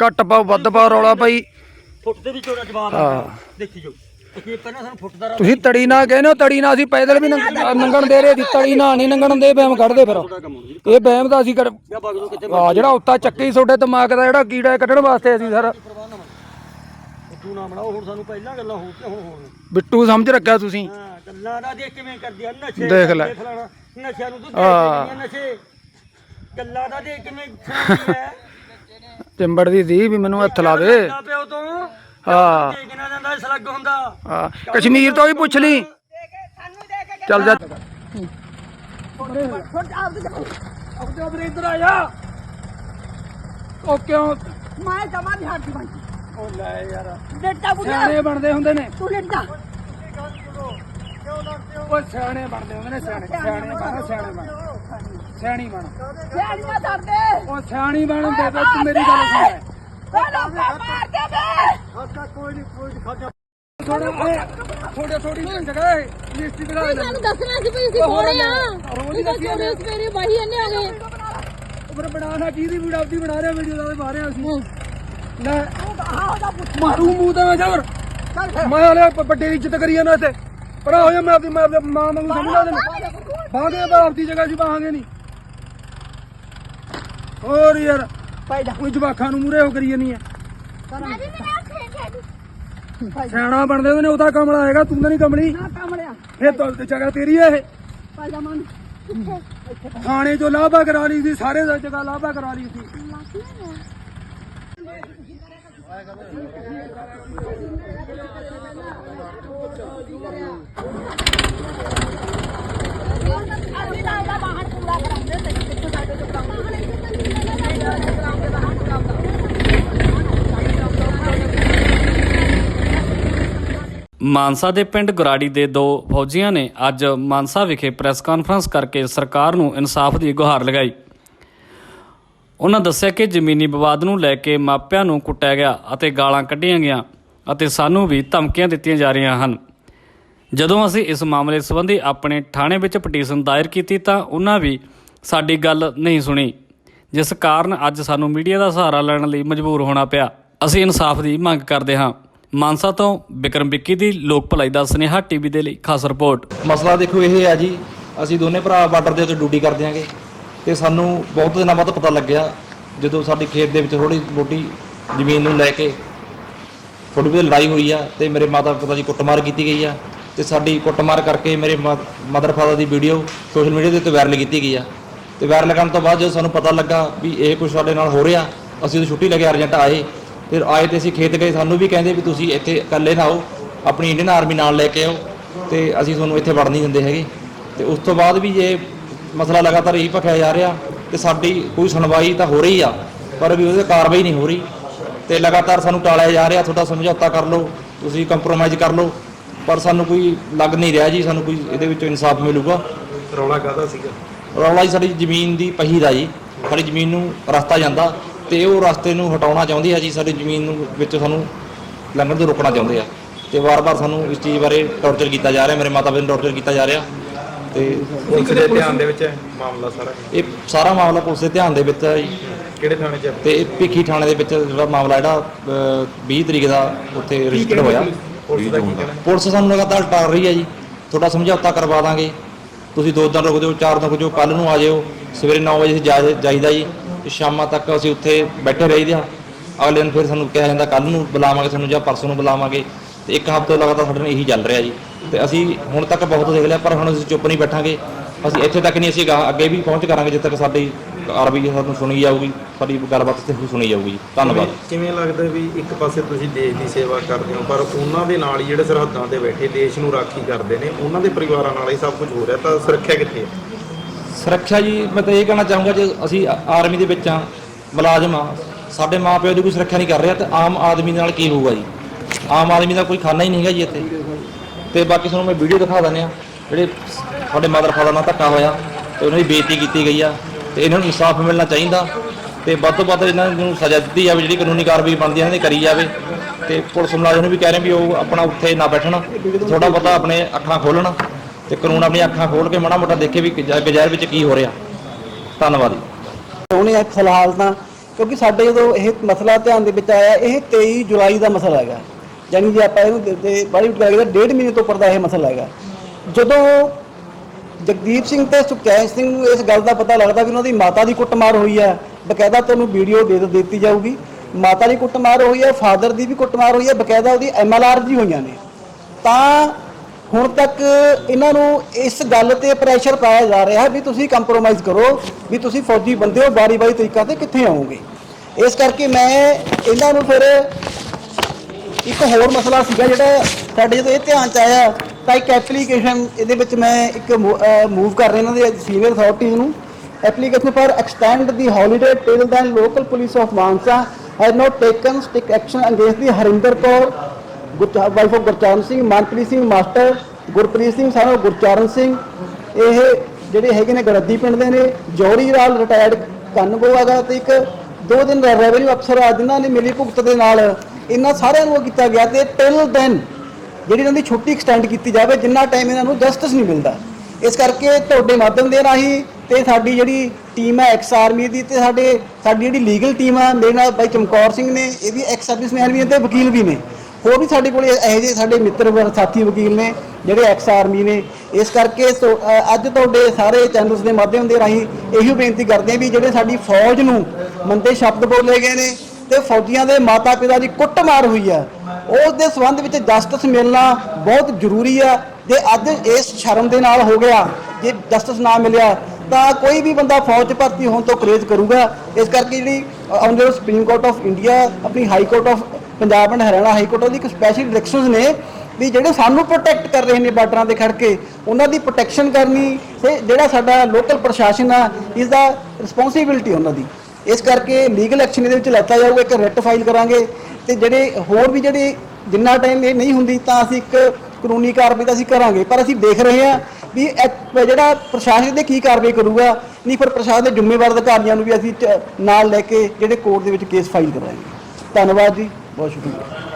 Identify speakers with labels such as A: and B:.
A: ਘੱਟ ਪਾਓ ਵੱਧ ਪਾਓ ਰੌਲਾ ਭਾਈ
B: ਫੁੱਟ ਦੇ ਵੀ ਚੋੜਾ ਜਵਾਬ
A: ਹਾਂ।
B: ਦੇਖੀ ਜੋ ਅਸੀਂ ਪਹਿਲਾਂ ਸਾਨੂੰ ਫੁੱਟ ਦਾ ਰਾਹ
A: ਤੁਸੀਂ ਤੜੀ ਨਾ ਕਹਿੰਦੇ ਹੋ ਤੜੀ ਨਾ ਅਸੀਂ ਪੈਦਲ ਵੀ ਨੰਗ- ਲੰਘਣ ਦੇ ਰਹੇ ਸੀ ਤੜੀ ਨਾ ਨਹੀਂ ਲੰਘਣ ਦੇ ਬੈਮ ਕੱਢਦੇ ਫਿਰ।
B: ਕੰਮ ਹੋਣਾ ਜੀ
A: ਇਹ ਬੈਮ ਦਾ ਅਸੀਂ ਕਰ
B: ਜਾਂ ਬਾਗ ਨੂੰ ਕਿਤੇ
A: ਆ ਜਿਹੜਾ ਉੱਤਾ ਚੱਕੀ ਤੁਹਾਡੇ ਦਿਮਾਗ ਦਾ ਜਿਹੜਾ ਕੀੜਾ ਹੈ ਕੱਢਣ ਵਾਸਤੇ ਅਸੀਂ ਸਰ।
B: ਪਰਵਾਹ ਨਾ ਤੂੰ ਨਾ ਬਣਾਓ ਹੁਣ ਸਾਨੂੰ ਪਹਿਲਾਂ ਗੱਲਾਂ ਹੋ ਕੇ ਹੁਣ ਹੋਣ।
A: ਬਿੱਟੂ ਸਮਝ ਰੱਖਿਆ ਤੁਸੀਂ।
B: ਹਾਂ ਗੱਲਾਂ ਦਾ ਦੇਖ ਕਿਵੇਂ ਕਰਦੀ ਆ ਨਸ਼ੇ
A: ਦੇਖ ਲੈ।
B: ਫਲਾਣਾ ਨਸ਼ਿਆਂ ਨੂੰ ਤੂੰ
A: ਹਾਂ।
B: ਦੇਖਦੀ ਆ ਨਸ਼ੇ। ਗੱਲਾਂ ਦਾ ਦੇਖ ਕਿਵੇਂ ਸੁਣਦੀ ਹੈ
A: ਚਿੰਬੜ ਦੀ ਦੀ ਵੀ ਮੈਨੂੰ ਹੱਥ ਲਾ ਦੇ
B: ਨਾ ਪਿਓ ਤੋਂ?
A: ਹਾਂ।
B: ਦੇਖਣਾ ਜਾਂਦਾ ਸਲੱਗ ਹੁੰਦਾ।
A: ਹਾਂ। ਕਸ਼ਮੀਰ ਤੋਂ ਵੀ ਪੁੱਛ ਲਈ। ਚੱਲ ਜਾ। ਆਪਦੇ ਆਪਦੇ ਇੱਧਰ ਆ ਜਾ ਉਹ ਕਿਉਂ?
C: ਮੈਂ ਜਮਾ ਨਹੀਂ ਹੱਥ ਬੰਦ
A: ਉਹ ਲੈ ਯਾਰ
C: ਬੇਟਾ ਬੁੱਢਾ
A: ਸਿਆਣੇ ਬਣਦੇ ਹੁੰਦੇ ਨੇ
C: ਤੂੰ
A: ਉਹ ਸਿਆਣੇ ਬਣਦੇ ਹੁੰਦੇ ਨੇ ਸਿਆਣੇ। ਸਿਆਣੇ ਬਣ ਸਿਆਣੇ ਬਣ ਸਿਆਣੀ ਬਣ।
C: ਸਿਆਣੀਆਂ ਕਰਦੇ
A: ਉਹ ਸਿਆਣੀ ਬਣ ਦੇ ਤੇ ਤੂੰ ਮੇਰੀ ਗੱਲ ਸੁਣ। ਲੈ
C: ਉਹ ਲੋਕਾਂ ਮਾਰਦੇ ਵੇ।
A: ਥੋੜਾ ਥੋੜਾ ਥੋੜੀ ਜਿਹੀ ਜਗ੍ਹਾ ਹੈ ਲਿਸਟ ਦਿਖਾ ਦੇ
D: ਸਾਨੂੰ ਦੱਸਣਾ ਸੀ ਵੀ ਅਸੀਂ ਕੋਲੇ ਆ।
A: ਰੋਜ਼ ਦੱਸੀ
D: ਚੋਰੇ ਸਵੇਰੇ ਵਾਹੀ ਇੰਨੇ ਆ ਗਏ।
A: ਉਹ ਬਣਾਣਾ ਕੀ ਦੀ ਵੀਡੀਓ ਆਪਦੀ ਬਣਾ ਰਿਹਾ ਵੀਡੀਓ ਦਾ ਮਾਰਿਆ ਅਸੀਂ ਲੈ ਮਾਰੂ ਮੂੰਹ ਤੇ ਜਬਰ ਮੈਂ ਹਲੇ ਵੱਡੇ ਦੀ ਇੱਜ਼ਤ ਕਰੀ ਜਾਂਦਾ ਇੱਥੇ। ਪਰਾ ਹੋ ਜਾ ਮੈਂ ਆਪਦੀ ਮੈਂ ਬਾਗੇ ਤਾਂ ਆਪਦੀ ਜਗ੍ਹਾ 'ਚ ਬਾਹਾਂਗੇ ਨਹੀਂ ਹੋਰ ਯਾਰ
C: ਪੈਦਾ
A: ਕੋਈ ਜਵਾਖਾਂ ਨੂੰ ਮੂਰੇ ਹੋ ਕਰੀ ਜਾਨੀ ਹੈ ਸਿਆਣਾ ਬਣਦੇ ਹੁੰਦੇ ਨੇ ਉਹਦਾ ਕਮਲਾ ਹੈਗਾ ਤੂੰ ਤਾਂ ਨਹੀਂ ਕਮਲੀ।
C: ਨਾ ਕਮੜਿਆ
A: ਫਿਰ ਤਾਂ ਜਗ੍ਹਾ ਤੇਰੀ ਹੈ ਇਹ।
C: ਮਨ
A: ਥਾਣੇ ਚੋਂ ਲਾਭਾ ਕਰਾ ਲਈ ਸੀ ਸਾਰੇ ਦਾ ਜਗ੍ਹਾ ਲਾਭਾ ਕਰਾ ਲਈ ਸੀ
C: ਤਾਂ ਇਹਦਾ ਬਾਹਰ ਪੂਰਾ ਕਰਾਉਂਦੇ ਤੇ ਕਿੱਥੇ ਸਾਡੇ ਤੋਂ ਕਰਾਉਂਦੇ
E: ਮਾਨਸਾ ਦੇ ਪਿੰਡ ਗੁਰਾੜੀ ਦੇ ਦੋ ਫੌਜੀਆਂ ਨੇ ਅੱਜ ਮਾਨਸਾ ਵਿਖੇ ਪ੍ਰੈਸ ਕਾਨਫਰੰਸ ਕਰਕੇ ਸਰਕਾਰ ਨੂੰ ਇਨਸਾਫ ਦੀ ਗੁਹਾਰ ਲਗਾਈ। ਉਹਨਾਂ ਦੱਸਿਆ ਕਿ ਜ਼ਮੀਨੀ ਵਿਵਾਦ ਨੂੰ ਲੈ ਕੇ ਮਾਪਿਆਂ ਨੂੰ ਕੁੱਟਿਆ ਗਿਆ ਅਤੇ ਗਾਲਾਂ ਕੱਢੀਆਂ ਗਈਆਂ ਅਤੇ ਸਾਨੂੰ ਵੀ ਧਮਕੀਆਂ ਦਿੱਤੀਆਂ ਜਾ ਰਹੀਆਂ ਹਨ। ਜਦੋਂ ਅਸੀਂ ਇਸ ਮਾਮਲੇ ਸੰਬੰਧੀ ਆਪਣੇ ਥਾਣੇ ਵਿੱਚ ਪਟੀਸ਼ਨ ਦਾਇਰ ਕੀਤੀ ਤਾਂ ਉਹਨਾਂ ਵੀ ਸਾਡੀ ਗੱਲ ਨਹੀਂ ਸੁਣੀ, ਜਿਸ ਕਾਰਨ ਅੱਜ ਸਾਨੂੰ ਮੀਡੀਆ ਦਾ ਸਹਾਰਾ ਲੈਣ ਲਈ ਮਜਬੂਰ ਹੋਣਾ ਪਿਆ। ਅਸੀਂ ਇਨਸਾਫ ਦੀ ਮੰਗ ਕਰਦੇ ਹਾਂ। ਮਾਨਸਾ ਤੋਂ ਵਿਕਰਮ ਵਿੱਕੀ ਦੀ ਲੋਕ ਭਲਾਈ ਦਾ ਸੁਨੇਹਾ ਟੀਵੀ ਦੇ ਲਈ, ਖਾਸ ਰਿਪੋਰਟ।
F: ਮਸਲਾ ਦੇਖੋ ਇਹ ਹੈ ਜੀ, ਅਸੀਂ ਦੋਨੇ ਭਰਾ ਬਾਰਡਰ ਦੇ ਉੱਤੇ ਡਿਊਟੀ ਕਰਦੇ ਆਂਗੇ ਤੇ ਸਾਨੂੰ ਬਹੁਤ ਦਿਨਾਂ ਬਾਅਦ ਪਤਾ ਲੱਗਿਆ ਜਦੋਂ ਸਾਡੀ ਖੇਤ ਦੇ ਵਿੱਚ ਥੋੜੀ ਮੋਟੀ ਜ਼ਮੀਨ ਨੂੰ ਲੈ ਕੇ ਥੋੜੀ ਬਹੁਤੀ ਲੜਾਈ ਹੋਈ ਆ ਤੇ ਮੇਰੇ ਮਾਤਾ ਪਿਤਾ ਦੀ ਕੁੱਟਮਾਰ ਕੀਤੀ ਗਈ ਆ ਤੇ ਸਾਡੀ ਕੁੱਟਮਾਰ ਕਰਕੇ ਮੇਰੇ ਮਦਰ ਫਾਦਰ ਦੀ ਵੀਡੀਓ ਸੋਸ਼ਲ ਮੀਡੀਆ ਦੇ ਉੱਤੇ ਵਾਇਰਲ ਕੀਤੀ ਗਈ ਆ। ਤੇ ਵਾਇਰਲ ਕਰਨ ਤੋਂ ਬਾਅਦ ਜਦੋਂ ਸਾਨੂੰ ਪਤਾ ਲੱਗਾ ਵੀ ਇਹ ਕੁਝ ਸਾਡੇ ਨਾਲ ਹੋ ਰਿਹਾ, ਅਸੀਂ ਉਹ ਛੁੱਟੀ ਲੈ ਕੇ ਅਰਜੈਂਟ ਆਏ ਫਿਰ ਆਏ ਤੇ ਅਸੀਂ ਖੇਤ ਗਏ ਸਾਨੂੰ ਵੀ ਕਹਿੰਦੇ ਵੀ ਤੁਸੀਂ ਇੱਥੇ ਇਕੱਲੇ ਨਾ ਆਓ ਆਪਣੀ ਇੰਡੀਅਨ ਆਰਮੀ ਨਾਲ ਲੈ ਕੇ ਆਓ ਤੇ ਅਸੀਂ ਤੁਹਾਨੂੰ ਇੱਥੇ ਵੜ ਨਹੀਂ ਦਿੰਦੇ ਹੈਗੇ। ਤੇ ਉਸ ਤੋਂ ਬਾਅਦ ਵੀ ਇਹ ਮਸਲਾ ਲਗਾਤਾਰ ਇਹੀ ਭਖਿਆ ਜਾ ਰਿਹਾ ਤੇ ਸਾਡੀ ਕੋਈ ਸੁਣਵਾਈ ਤਾਂ ਹੋ ਰਹੀ ਆ ਪਰ ਵੀ ਉਹਦੇ ਕਾਰਵਾਈ ਨਹੀਂ ਹੋ ਰਹੀ। ਤੇ ਲਗਾਤਾਰ ਸਾਨੂੰ ਟਾਲਿਆ ਜਾ ਰਿਹਾ ਤੁਹਾਡਾ ਸਮਝੌਤਾ ਕਰ ਲਓ ਤੁਸੀਂ ਕੰਪਰੋਮਾਈਜ਼ ਕਰ ਲਓ ਪਰ ਸਾਨੂੰ ਕੋਈ ਲੱਗ ਨਹੀਂ ਰਿਹਾ ਜੀ ਸਾਨੂੰ ਕੋਈ ਇਹਦੇ ਵਿੱਚੋਂ ਇਨਸਾਫ ਮਿਲੂਗਾ।
G: ਰੌਲਾ ਕਾਹਦਾ ਸੀਗਾ?
F: ਰੌਲਾ ਜੀ ਸਾਡੀ ਜ਼ਮੀਨ ਦੀ ਪਹੀ ਦਾ ਜੀ ਸਾਡੀ ਜ਼ਮੀਨ ਨੂੰ ਰਸਤਾ ਜਾਂਦਾ। ਤੇ ਉਹ ਰਸਤੇ ਨੂੰ ਹਟਾਉਣਾ ਚਾਹੁੰਦੇ ਆ ਜੀ ਸਾਡੀ ਜ਼ਮੀਨ ਨੂੰ ਵਿੱਚ ਸਾਨੂੰ ਲੰਘਣ ਤੋਂ ਰੋਕਣਾ ਚਾਹੁੰਦੇ ਆ। ਤੇ ਵਾਰ-ਵਾਰ ਸਾਨੂੰ ਇਸ ਚੀਜ਼ ਬਾਰੇ ਟੌਰਚਰ ਕੀਤਾ ਜਾ ਰਿਹਾ ਮੇਰੇ ਮਾਤਾ ਪਿਤਾ ਨੂੰ ਟੌਰਚਰ ਕੀਤਾ ਜਾ ਰਿਹਾ। ਤੇ
G: ਪੁਲਿਸ ਦੇ ਧਿਆਨ ਦੇ ਵਿੱਚ ਹੈ ਮਾਮਲਾ ਸਾਰਾ?
F: ਇਹ ਸਾਰਾ ਮਾਮਲਾ ਪੁਲਿਸ ਦੇ ਧਿਆਨ ਦੇ ਵਿੱਚ ਹੈ ਜੀ।
G: ਕਿਹੜੇ ਥਾਣੇ 'ਚ ਹੈ?
F: ਤੇ ਇਹ ਭਿੱਖੀ ਥਾਣੇ ਦੇ ਵਿੱਚ ਜਿਹੜਾ ਮਾਮਲਾ ਜਿਹੜਾ ਅਹ, 20 ਤਰੀਕ ਦਾ ਉੱਥੇ ਰਜਿਸਟਰ ਹੋਇਆ।
G: ਪੁਲਿਸ? ਦਾ ਕੀ ਕਹਿਣਾ?
F: ਪੁਲਿਸ ਸਾਨੂੰ ਲਗਾਤਾਰ ਟਾਲ ਰਹੀ ਹੈ ਜੀ। ਤੁਹਾਡਾ ਸਮਝੌਤਾ ਕਰਵਾ ਦਾਂਗੇ। ਤੁਸੀਂ ਦੋ ਦਿਨ ਰੁਕ ਜਾਓ ਚਾਰ ਦਿਨ ਰੁਕ ਜਾਓ ਕੱਲ ਨੂੰ ਆ ਜਾਇਓ ਸਵੇਰੇ 9 ਵਜੇ ਅਸੀਂ ਜਾ- ਜਾਈਦਾ ਜੀ। ਤੇ ਸ਼ਾਮਾਂ ਤੱਕ ਅਸੀਂ ਉੱਥੇ ਬੈਠੇ ਰਹੀਦੇ ਰਹੀਦਾ ਅਗਲੇ ਦਿਨ ਫਿਰ ਸਾਨੂੰ ਕਿਹਾ ਜਾਂਦਾ ਕੱਲ ਨੂੰ ਬੁਲਾਵਾਂਗੇ ਤੁਹਾਨੂੰ ਜਾਂ ਪਰਸੋਂ ਨੂੰ ਬੁਲਾਵਾਂਗੇ। ਤੇ ਇੱਕ ਹਫ਼ਤੇ ਲਗਾਤਾਰ ਸਾਡੇ ਨਾਲ ਇਹੀ ਚੱਲ ਰਿਹਾ ਜੀ। ਤੇ ਅਸੀਂ ਹੁਣ ਤੱਕ ਬਹੁਤ ਦੇਖ ਲਿਆ, ਪਰ ਹੁਣ ਅਸੀਂ ਚੁੱਪ ਨਹੀਂ ਬੈਠਾਂਗੇ। ਅਸੀਂ ਇੱਥੇ ਤੱਕ ਨਹੀਂ ਅਸੀਂ ਅਗਾਂਹ- ਅੱਗੇ ਵੀ ਪਹੁੰਚ ਕਰਾਂਗੇ ਜਿੱਥੇ ਤੱਕ ਸਾਡੀ ਕਾਰਵਾਈ ਸਾਨੂੰ ਸੁਣੀ ਜਾਊਗੀ, ਸਾਡੀ ਗੱਲਬਾਤ ਇੱਥੇ ਸੁਣੀ ਜਾਊਗੀ। ਜੀ ਧੰਨਵਾਦ।
G: ਕਿਵੇਂ ਲੱਗਦਾ ਵੀ ਇੱਕ ਪਾਸੇ ਤੁਸੀਂ ਦੇਸ਼ ਦੀ ਸੇਵਾ ਕਰਦੇ ਹੋ, ਪਰ ਉਹਨਾਂ ਦੇ ਨਾਲ ਹੀ ਜਿਹੜੇ ਸਰਹੱਦਾਂ ਤੇ ਬੈਠੇ ਦੇਸ਼ ਨੂੰ ਰਾਖੀ ਕਰਦੇ ਨੇ, ਉਹਨਾਂ ਦੇ ਪਰਿਵਾਰਾਂ ਨਾਲ ਹੀ ਸਭ ਕੁਝ ਹੋ ਰਿਹਾ, ਤਾਂ ਸੁਰੱਖਿਆ ਕਿੱਥੇ ਹੈ?
F: ਸੁਰੱਖਿਆ ਜੀ, ਮੈਂ ਤਾਂ ਇਹ ਕਹਿਣਾ ਚਾਹੂੰਗਾ ਜੇ ਅਸੀਂ ਆਰਮੀ ਦੇ ਵਿੱਚ ਆ ਮੁਲਾਜ਼ਮ ਆ ਸਾਡੇ ਮਾਪਿਓ ਦੀ ਕੋਈ ਸੁਰੱਖਿਆ ਨਹੀਂ ਕਰ ਰਿਹਾ, ਤੇ ਆਮ ਆਦਮੀ ਨਾਲ ਕੀ ਹੋਊਗਾ ਜੀ? ਆਮ ਆਦਮੀ ਦਾ ਕੋਈ ਖਾਨਾ ਹੀ ਨਹੀਂ ਹੈਗਾ ਜੀ ਇੱਥੇ। ਤੇ ਬਾਕੀ ਤੁਹਾਨੂੰ ਮੈਂ ਵੀਡੀਓ ਦਿਖਾ ਦਿੰਦੇ ਆ ਜਿਹੜੇ ਸਾਡੇ ਮਦਰ ਫਾਦਰ ਨਾਲ ਧੱਕਾ ਹੋਇਆ, ਤੇ ਉਹਨਾਂ ਦੀ ਬੇਇੱਜ਼ਤੀ ਕੀਤੀ ਗਈ ਆ, ਤੇ ਇਹਨਾਂ ਨੂੰ ਇਨਸਾਫ ਮਿਲਣਾ ਚਾਹੀਦਾ, ਤੇ ਵੱਧ ਤੋਂ ਵੱਧ ਇਹਨਾਂ ਨੂੰ ਸਜ਼ਾ ਦਿੱਤੀ ਜਾਵੇ, ਜਿਹੜੀ ਕਾਨੂੰਨੀ ਕਾਰਵਾਈ ਬਣਦੀ ਹੈ ਇਹਨਾਂ ਦੀ ਕਰੀ ਜਾਵੇ। ਤੇ ਪੁਲਿਸ ਮੁਲਾਜ਼ਮ ਨੂੰ ਵੀ ਕਹਿ ਰਹੇ ਵੀ ਉਹ ਆਪਣਾ ਉੱਥੇ ਨਾ ਬੈਠਣ ਥੋੜਾ ਬਹੁਤਾ ਆਪਣੇ ਅੱਖਾਂ ਖੋਲਣ। ਤੇ ਕਾਨੂੰਨ ਆਪਣੀਆਂ ਅੱਖਾਂ ਖੋਲ ਕੇ ਮਾੜਾ ਮੋਟਾ ਦੇਖੇ ਵੀ ਗਜਾ- ਵਿੱਚ ਕੀ ਹੋ ਰਿਹਾ। ਧੰਨਵਾਦ ਜੀ।
H: ਉਹਨੇ ਫਿਲਹਾਲ ਤਾਂ ਕਿਉਂਕਿ ਸਾਡੇ ਜਦੋਂ ਇਹ ਮਸਲਾ ਧਿਆਨ ਦੇ ਵਿੱਚ ਆਇਆ, ਇਹ 23 ਜੁਲਾਈ ਦਾ ਮਸਲਾ ਹੈਗਾ। ਯਾਨੀ ਜੇ ਆਪਾਂ ਇਹਨੂੰ ਦੇ- ਕਰਾਂਗੇ ਡੇਢ ਮਹੀਨੇ ਤੋਂ ਉੱਪਰ ਦਾ ਇਹ ਮਸਲਾ ਹੈਗਾ। ਜਦੋਂ ਜਗਦੀਪ ਸਿੰਘ ਤੇ ਸੁਖਚੈਨ ਸਿੰਘ ਨੂੰ ਇਸ ਗੱਲ ਦਾ ਪਤਾ ਲੱਗਦਾ ਵੀ ਉਹਨਾਂ ਦੀ ਮਾਤਾ ਦੀ ਕੁੱਟਮਾਰ ਹੋਈ ਹੈ, ਬਕਾਇਦਾ ਤੁਹਾਨੂੰ ਵੀਡੀਓ ਦੇ ਦਿੱਤੀ ਜਾਊਗੀ। ਮਾਤਾ ਦੀ ਕੁੱਟਮਾਰ ਹੋਈ ਹੈ, ਫਾਦਰ ਦੀ ਵੀ ਕੁੱਟਮਾਰ ਹੋਈ ਹੈ, ਬਕਾਇਦਾ ਉਹਦੀ ਐਮਐਲਆਰ ਜੀ ਹੋਈਆਂ ਨੇ। ਤਾਂ ਹੁਣ ਤੱਕ ਇਹਨਾਂ ਨੂੰ ਇਸ ਗੱਲ ਤੇ ਪ੍ਰੈਸ਼ਰ ਪਾਇਆ ਜਾ ਰਿਹਾ ਵੀ ਤੁਸੀਂ ਕੰਪਰੋਮਾਈਜ਼ ਕਰੋ, ਵੀ ਤੁਸੀਂ ਫੌਜੀ ਬੰਦੇ ਹੋ ਬਾਰੀ-ਬਾਰੀ ਤਰੀਕਾ ਤੇ ਕਿੱਥੇ ਆਓਗੇ। ਇਸ ਕਰਕੇ ਮੈਂ ਇਹਨਾਂ ਨੂੰ ਫਿਰ ਇੱਕ ਹੋਰ ਮਸਲਾ ਸੀਗਾ ਜਿਹੜਾ ਸਾਡੇ ਜਦੋਂ ਇਹ ਧਿਆਨ ਚ ਆਇਆ, ਤਾਂ ਇੱਕ ਐਪਲੀਕੇਸ਼ਨ ਇਹਦੇ ਵਿੱਚ ਮੈਂ ਇੱਕ ਮੂਵ ਕਰ ਰਿਹਾ ਇਹਨਾਂ ਦੇ ਸੀਨੀਅਰ ਅਥਾਰਟੀਜ਼ ਨੂੰ। Application for extend the holiday till then local police of Mansa has not taken strict action against the Harinder Kaur wife of Gurcharan Singh, Manpreet Singh master, Gurpreet Singh ਸਾਨੂੰ ਗੁਰਚਰਨ ਸਿੰਘ। ਇਹ ਜਿਹੜੇ ਹੈਗੇ ਨੇ ਗਰਦੀ ਪਿੰਡ ਦੇ ਨੇ। ਜੌਹਰੀ ਰਾਲ retired ਕੰਨਗੋ ਹੈਗਾ ਤੇ ਇੱਕ ਦੋ ਦਿਨ ਰੈਵਨਿਊ ਅਫਸਰ ਆ, ਜਿਨ੍ਹਾਂ ਨੇ ਮਿਲੀ ਭੁਗਤ ਦੇ ਨਾਲ। ਇਹਨਾਂ ਸਾਰਿਆਂ ਨੂੰ ਉਹ ਕੀਤਾ ਗਿਆ ਤੇ ਟਿਲ ਦੈਨ ਜਿਹੜੀ ਇਹਨਾਂ ਦੀ ਛੁੱਟੀ ਐਕਸਟੈਂਡ ਕੀਤੀ ਜਾਵੇ, ਜਿੰਨਾ ਟਾਈਮ ਇਹਨਾਂ ਨੂੰ ਜਸਟਿਸ ਨਹੀਂ ਮਿਲਦਾ। ਇਸ ਕਰਕੇ ਤੁਹਾਡੇ ਮਾਧਿਅਮ ਦੇ ਰਾਹੀਂ ਤੇ ਸਾਡੀ ਜਿਹੜੀ ਟੀਮ ਹੈ ਐਕਸ ਆਰਮੀ ਦੀ ਤੇ ਸਾਡੇ ਸਾਡੀ ਜਿਹੜੀ ਲੀਗਲ ਟੀਮ ਆ ਮੇਰੇ ਨਾਲ ਬਾਈ ਚਮਕੌਰ ਸਿੰਘ ਨੇ, ਇਹ ਵੀ ਐਕਸ ਸਰਵਿਸਮੈਨ ਵੀ ਨੇ ਤੇ ਵਕੀਲ ਵੀ ਨੇ। ਹੋਰ ਵੀ ਸਾਡੇ ਕੋਲੇ ਇਹੋ ਜਿਹੇ ਸਾਡੇ ਮਿੱਤਰ ਸਾਥੀ ਵਕੀਲ ਨੇ, ਜਿਹੜੇ ਐਕਸ ਆਰਮੀ ਨੇ। ਇਸ ਕਰਕੇ ਸੋ- ਅੱਜ ਤੁਹਾਡੇ ਸਾਰੇ ਚੈਨਲਸ ਦੇ ਮਾਧਿਅਮ ਦੇ ਰਾਹੀਂ ਇਹੀ ਬੇਨਤੀ ਕਰਦੇ ਹਾਂ ਵੀ ਜਿਹੜੇ ਸਾਡੀ ਫੌਜ ਨੂੰ ਮੰਦੇ ਸ਼ਬਦ ਬੋਲੇ ਗਏ ਨੇ ਤੇ ਫੌਜੀਆਂ ਦੇ ਮਾਤਾ ਪਿਤਾ ਦੀ ਕੁੱਟਮਾਰ ਹੋਈ ਹੈ ਉਸ ਦੇ ਸੰਬੰਧ ਵਿੱਚ ਜਸਟਿਸ ਮਿਲਣਾ ਬਹੁਤ ਜ਼ਰੂਰੀ ਆ। ਜੇ ਅੱਜ ਇਸ ਸ਼ਰਮ ਦੇ ਨਾਲ ਹੋ ਗਿਆ, ਜੇ ਜਸਟਿਸ ਨਾ ਮਿਲਿਆ, ਤਾਂ ਕੋਈ ਵੀ ਬੰਦਾ ਫੌਜ 'ਚ ਭਰਤੀ ਹੋਣ ਤੋਂ ਪਰਹੇਜ਼ ਕਰੂਗਾ। ਇਸ ਕਰਕੇ ਜਿਹੜੀ honourable supreme court of India ਆਪਣੀ high court of Punjab and Haryana high court ਦੀ ਇੱਕ ਸਪੈਸ਼ਲ ਡਾਇਰੈਕਸ਼ਨਸ ਨੇ ਵੀ ਜਿਹੜੇ ਸਾਨੂੰ ਪ੍ਰੋਟੈਕਟ ਕਰ ਰਹੇ ਨੇ ਬਾਰਡਰਾਂ ਤੇ ਖੜ ਕੇ, ਉਹਨਾਂ ਦੀ ਪ੍ਰੋਟੈਕਸ਼ਨ ਕਰਨੀ ਤੇ ਜਿਹੜਾ ਸਾਡਾ ਲੋਕਲ ਪ੍ਰਸ਼ਾਸਨ ਆ ਇਸ ਦਾ ਰਿਸਪੌਂਸਿਬਿਲਟੀ ਉਹਨਾਂ ਦੀ। ਇਸ ਕਰਕੇ ਲੀਗਲ ਐਕਸ਼ਨ ਇਹਦੇ ਵਿੱਚ ਲੈਤਾ ਜਾਊਗਾ, ਇੱਕ ਰਿਟ ਫਾਈਲ ਕਰਾਂਗੇ। ਤੇ ਜਿਹੜੇ ਹੋਰ ਵੀ ਜਿਹੜੇ ਜਿੰਨਾ ਟਾਈਮ ਇਹ ਨਹੀਂ ਹੁੰਦੀ, ਤਾਂ ਅਸੀਂ ਇੱਕ ਕਾਨੂੰਨੀ ਕਾਰਵਾਈ ਤਾਂ ਅਸੀਂ ਕਰਾਂਗੇ। ਪਰ ਅਸੀਂ ਦੇਖ ਰਹੇ ਹਾਂ ਵੀ ਇਹ ਜਿਹੜਾ ਪ੍ਰਸ਼ਾਸਨ ਦੇ ਕੀ ਕਾਰਵਾਈ ਕਰੂਗਾ, ਨਹੀਂ ਫਿਰ ਪ੍ਰਸ਼ਾਸਨ ਦੇ ਜ਼ਿੰਮੇਵਾਰ ਅਧਿਕਾਰੀਆਂ ਨੂੰ ਵੀ ਅਸੀਂ ਚ- ਨਾਲ ਲੈ ਕੇ ਜਿਹੜੇ ਕੋਰਟ ਦੇ ਵਿੱਚ ਕੇਸ ਫਾਈਲ ਕਰਾਂਗੇ ਧੰਨਵਾਦ ਜੀ। ਬਹੁਤ ਸ਼ੁਕਰੀਆ